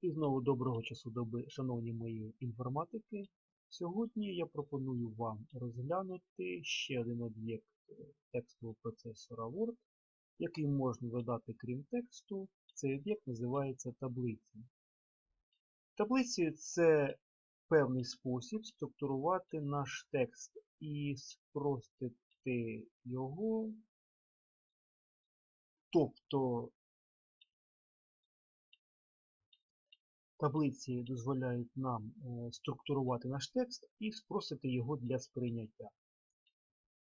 І знову доброго часу доби, шановні мої інформатики. Сьогодні я пропоную вам розглянути ще один об'єкт е, текстового процесора Word, який можна додати крім тексту. Цей об'єкт називається таблиці. Таблиці це певний спосіб структурувати наш текст і спростити його. Тобто Таблиці дозволяють нам е, структурувати наш текст і спросити його для сприйняття.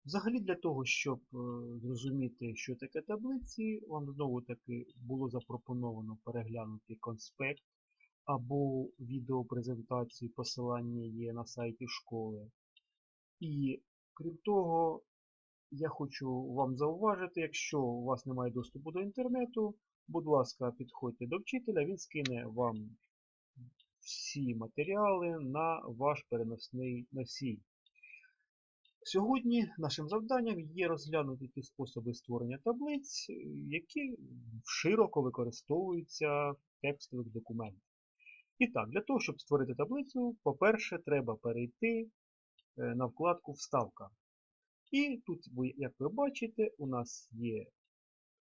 Взагалі для того, щоб е, зрозуміти, що таке таблиці, вам знову таки було запропоновано переглянути конспект або відеопрезентацію, посилання є на сайті школи. І крім того, я хочу вам зауважити, якщо у вас немає доступу до інтернету, будь ласка, підходьте до вчителя, він скине вам всі матеріали на ваш переносний носій. Сьогодні нашим завданням є розглянути ті способи створення таблиць, які широко використовуються в текстових документах. І так, для того, щоб створити таблицю, по-перше, треба перейти на вкладку Вставка. І тут, як ви бачите, у нас є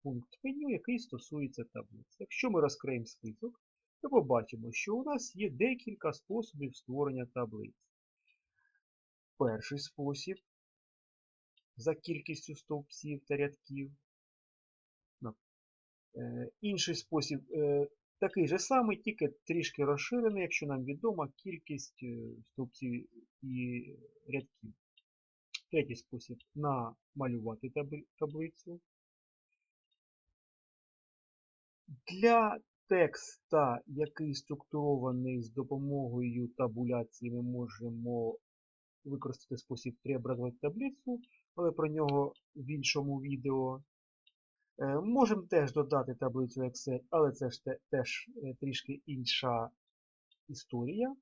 пункт меню, який стосується таблиць. Якщо ми розкриємо список, то побачимо, що у нас є декілька способів створення таблиць. Перший спосіб за кількістю стовпців та рядків. Е, інший спосіб е, такий же самий, тільки трішки розширений, якщо нам відома кількість е, стовпців і рядків. Третій спосіб намалювати таблицю. Для текста, який структурований з допомогою табуляції, ми можемо використати спосіб преобразувати таблицю, але про нього в іншому відео. Е, можемо теж додати таблицю Excel, але це ж теж е, трішки інша історія.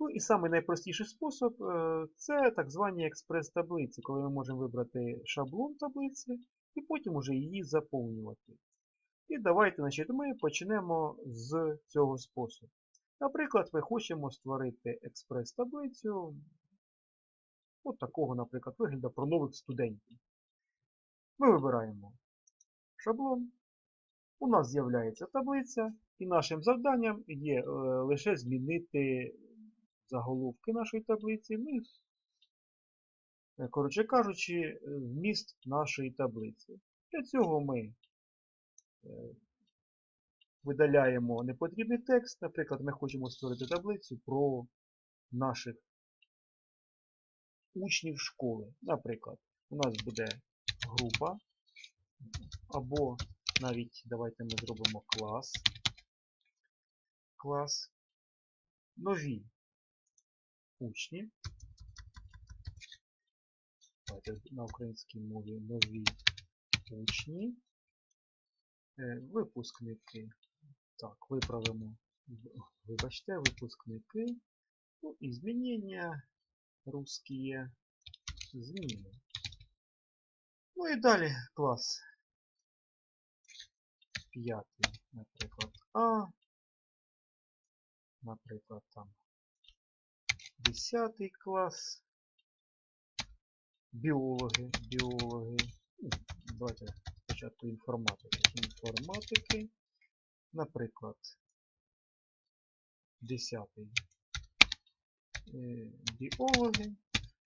Ну і самий найпростіший спосіб е, це так звані експрес-таблиці, коли ми можемо вибрати шаблон таблиці і потім уже її заповнювати. І давайте значить, ми почнемо з цього способу. Наприклад, ми хочемо створити експрес-таблицю от такого, наприклад, вигляду про нових студентів. Ми вибираємо шаблон. У нас з'являється таблиця, і нашим завданням є е, лише змінити заголовки нашої таблиці, ну, е, коротше кажучи, вміст нашої таблиці. Для цього ми Е, видаляємо непотрібний текст. Наприклад, ми хочемо створити таблицю про наших учнів школи. Наприклад, у нас буде група, або навіть давайте ми зробимо клас. Клас. Нові учні. Давайте на українській мові нові учні. Е, випускники. Так, виправимо, вибачте, випускники. Ну і змінення русські зміни. Ну і далі клас. П'ятий, наприклад, А. Наприклад, там десятий клас. Біологи, біологи. Ну, давайте спочатку інформатики. Інформатики, наприклад, 10 е, біологи,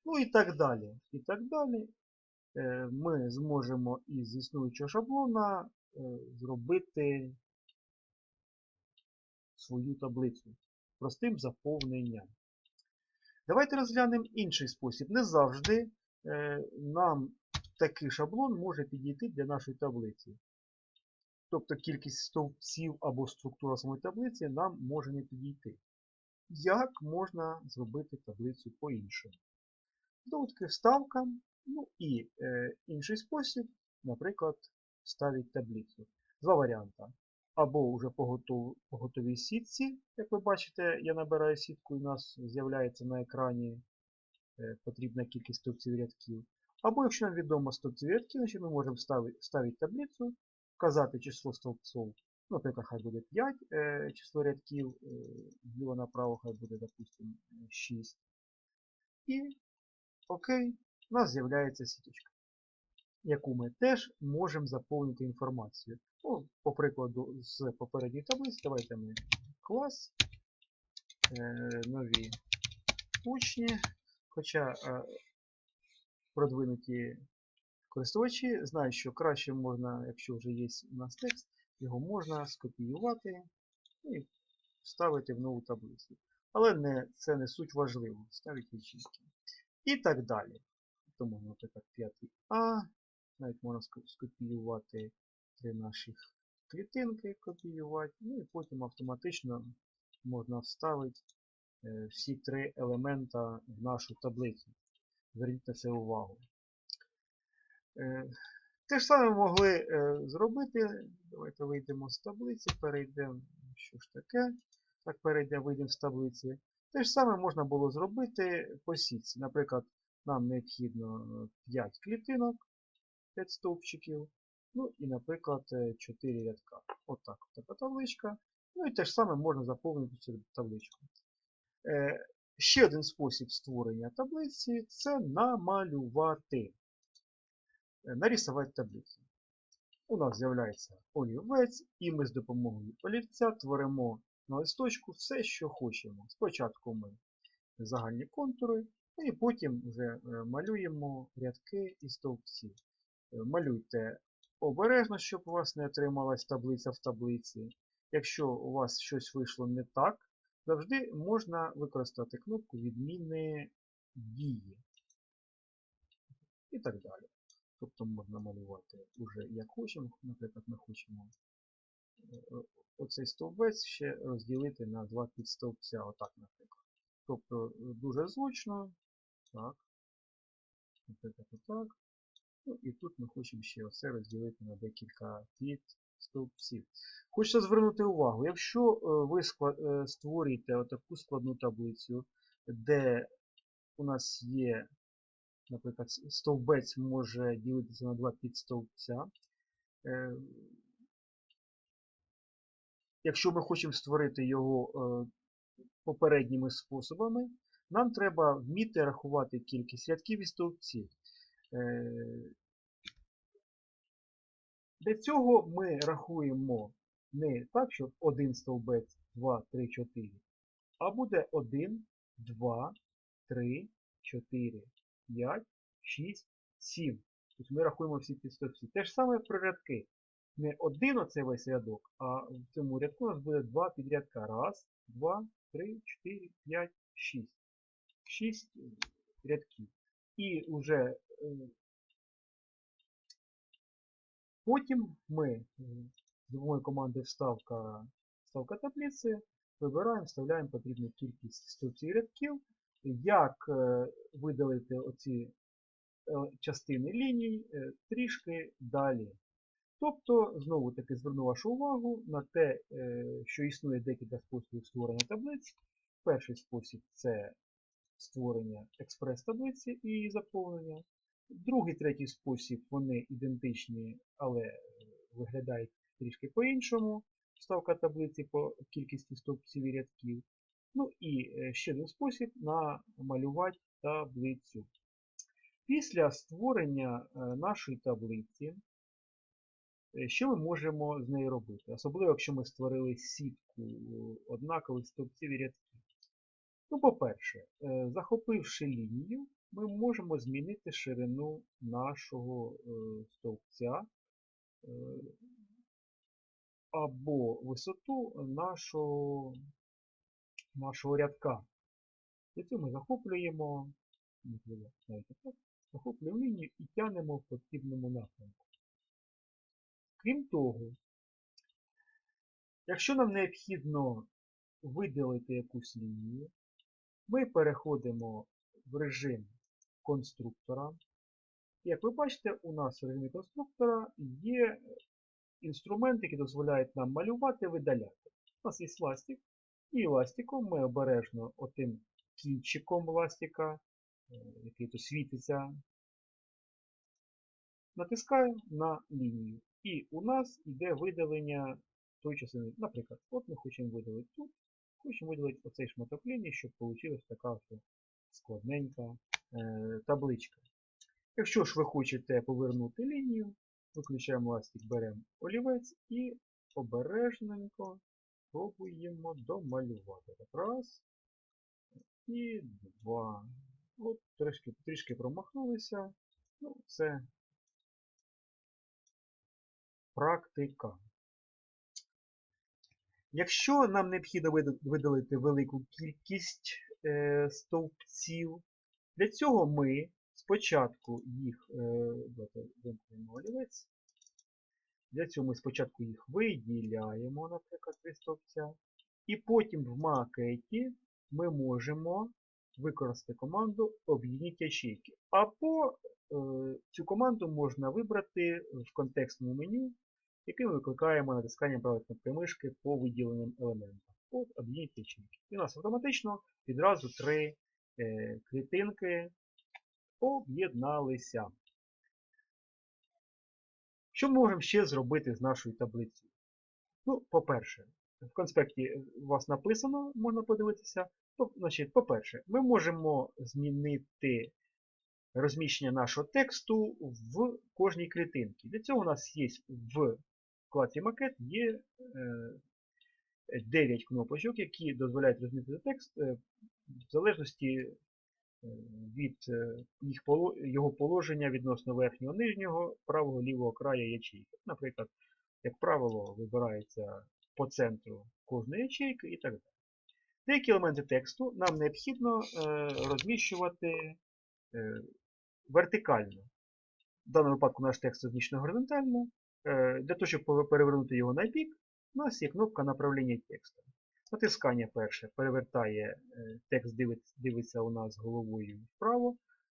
ну і так далі. І так далі. Е, ми зможемо із існуючого шаблона е, зробити свою таблицю простим заповненням. Давайте розглянемо інший спосіб. Не завжди нам такий шаблон може підійти для нашої таблиці. Тобто кількість стовпців або структура самої таблиці нам може не підійти. Як можна зробити таблицю по-іншому? Таки вставка, ну і е, інший спосіб, наприклад, ставити таблицю. Два варіанти. Або вже по готовій сітці, як ви бачите, я набираю сітку і у нас з'являється на екрані е, потрібна кількість стовпців рядків. Або, якщо нам відомо стовпці рядків, значить ми можемо ставити, ставити таблицю, вказати число стовпців Наприклад, хай буде 5 е, число рядків, е, зліва направо хай буде, допустимо, 6. І окей, у нас з'являється сіточка, яку ми теж можемо заповнити інформацію. Ну, по прикладу з попередньої таблиці, давайте ми клас, е, нові учні, хоча е, продвинуті користувачі знають, що краще можна, якщо вже є у нас текст, його можна скопіювати і вставити в нову таблицю. Але не, це не суть важливо. Ставити ячейки. І так далі. Тому, наприклад, 5А. Навіть можна скопіювати три наших клітинки, копіювати, ну і потім автоматично можна вставити е, всі три елемента в нашу таблицю. Зверніть на це увагу. Е, те ж саме могли е, зробити. Давайте вийдемо з таблиці, перейдемо. Що ж таке? Так, перейдемо, вийдемо з таблиці. Те ж саме можна було зробити по сітці. Наприклад, нам необхідно 5 клітинок, 5 стовпчиків. Ну і, наприклад, 4 рядка. Отак от така табличка. Ну і те ж саме можна заповнити цю табличку. Ще один спосіб створення таблиці це намалювати. Е, нарисувати таблицю. У нас з'являється олівець, і ми з допомогою олівця творимо на листочку все, що хочемо. Спочатку ми загальні контури, і потім вже е, малюємо рядки і стовпці. Е, малюйте обережно, щоб у вас не отрималась таблиця в таблиці. Якщо у вас щось вийшло не так, завжди можна використати кнопку відміни дії. І так далі. Тобто можна малювати уже як хочемо. Наприклад, ми хочемо е, оцей стовбець ще розділити на два підстовпця. Отак, наприклад. Тобто е, дуже зручно. Так. Наприклад, отак. Ну і тут ми хочемо ще все розділити на декілька підстовпців. Хочеться звернути увагу, якщо е, ви створюєте таку складну таблицю, де у нас є наприклад, стовбець може ділитися на два підстовпця. Е, якщо ми хочемо створити його е, попередніми способами, нам треба вміти рахувати кількість рядків і стовпців. Е, для цього ми рахуємо не так, що один стовбець 2, 3, 4, а буде 1, 2, 3, 4, 5, 6, 7. Тобто ми рахуємо всі підстопці. Те ж саме про рядки. Не один оцей весь рядок, а в цьому рядку у нас буде два підрядка. Раз, два, три, чотири, п'ять, шість. Шість рядків. І вже е, потім ми з допомогою команди вставка, вставка таблиці вибираємо, вставляємо потрібну кількість стовпців рядків як е, видалити оці е, частини ліній е, трішки далі. Тобто, знову-таки зверну вашу увагу на те, що існує декілька способів створення таблиць. Перший спосіб це створення експрес-таблиці і її заповнення. Другий, третій спосіб, вони ідентичні, але виглядають трішки по-іншому. Вставка таблиці по кількості стовпців і рядків. Ну і е, ще один спосіб намалювати таблицю. Після створення е, нашої таблиці, е, що ми можемо з нею робити? Особливо, якщо ми створили сітку однакових стовпців і рядків. Ну, по-перше, захопивши лінію, ми можемо змінити ширину нашого стовпця або висоту нашого нашого рядка. Для цього ми захоплюємо, захоплюємо лінію і тянемо в потрібному напрямку. Крім того, якщо нам необхідно виділити якусь лінію, ми переходимо в режим конструктора. Як ви бачите, у нас в режимі конструктора є інструменти, які дозволяють нам малювати видаляти. У нас є ластик, і ластиком ми обережно отим кінчиком ластика, е, який тут світиться, натискаємо на лінію. І у нас йде видалення той частини. Наприклад, от ми хочемо видалити тут, хочемо видалити оцей шматок лінії, щоб вийшла така складненька е, табличка. Якщо ж ви хочете повернути лінію, виключаємо ластик, беремо олівець і обережненько пробуємо домалювати. Раз. І два. От трішки, трішки промахнулися. Ну, це практика. Якщо нам необхідно видалити велику кількість е, стовпців, для цього ми спочатку їх, е, вимкнемо олівець, для цього ми спочатку їх виділяємо, наприклад, три стовпця, і потім в макеті ми можемо використати команду об'єдніть ячейки. Або е, цю команду можна вибрати в контекстному меню, яке ми викликаємо натисканням правої кнопки мишки по виділеним елементам. От об'єдніть ячейки. І у нас автоматично відразу три клітинки об'єдналися. Що ми можемо ще зробити з нашою таблицею? Ну, по-перше, в конспекті у вас написано, можна подивитися. По-перше, ми можемо змінити розміщення нашого тексту в кожній клітинці. Для цього у нас є в вкладці макет є е, 9 кнопочок, які дозволяють розмістити текст е, в залежності е, від е, їх, його положення відносно верхнього нижнього, правого лівого краю ячейки. Наприклад, як правило, вибирається по центру кожної ячейки і так далі. Деякі елементи тексту нам необхідно е, розміщувати вертикально. В даному випадку наш текст розміщено горизонтально. Для того, щоб перевернути його на бік, у нас є кнопка направлення тексту. Натискання перше перевертає е, текст, дивиться, у нас головою вправо,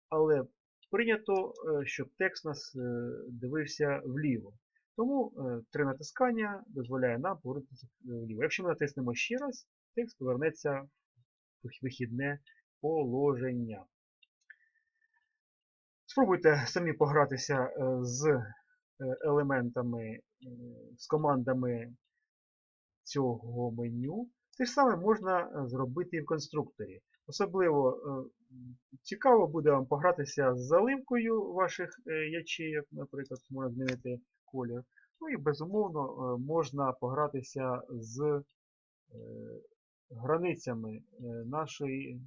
але прийнято, е, щоб текст нас е, дивився вліво. Тому три натискання дозволяє нам повернутися вліво. Якщо ми натиснемо ще раз, текст повернеться в вихідне положення. Спробуйте самі погратися з елементами, з командами цього меню. Те ж саме можна е, зробити і в конструкторі. Особливо е, цікаво буде вам погратися з заливкою ваших е, ячеїв, наприклад, можна змінити колір. Ну і безумовно можна погратися з границями нашої,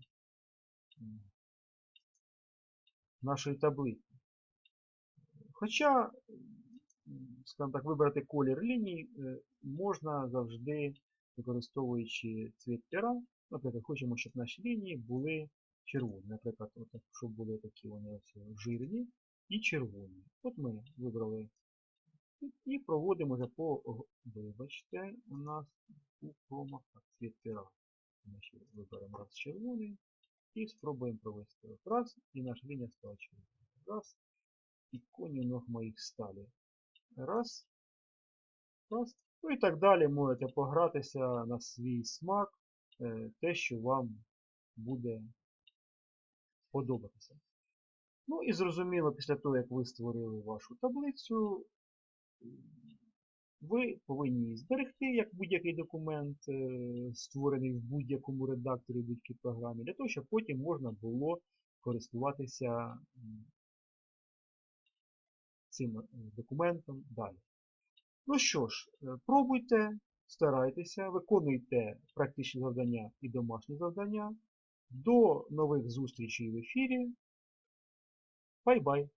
нашої таблиці. Хоча, скажімо так, вибрати колір ліній можна завжди використовуючи цвіт пера. Наприклад, хочемо, щоб наші лінії були червоні. Наприклад, от, щоб були такі вони ось жирні і червоні. От ми вибрали і- проводимо по, вибачте, у нас у промах цвіт пера. Ми виберемо раз червоний і спробуємо провести. Раз, і наша лінія стала червоною. Раз, і коні ног моїх стали. Раз, раз. Ну і так далі можете погратися на свій смак, е, те, що вам буде подобатися. Ну і зрозуміло, після того, як ви створили вашу таблицю, ви повинні її зберегти як будь-який документ, е, створений в будь-якому редакторі в будь-якій програмі, для того, щоб потім можна було користуватися цим е, документом далі. Ну що ж, е, пробуйте, старайтеся, виконуйте практичні завдання і домашні завдання. До нових зустрічей в ефірі. Бай-бай!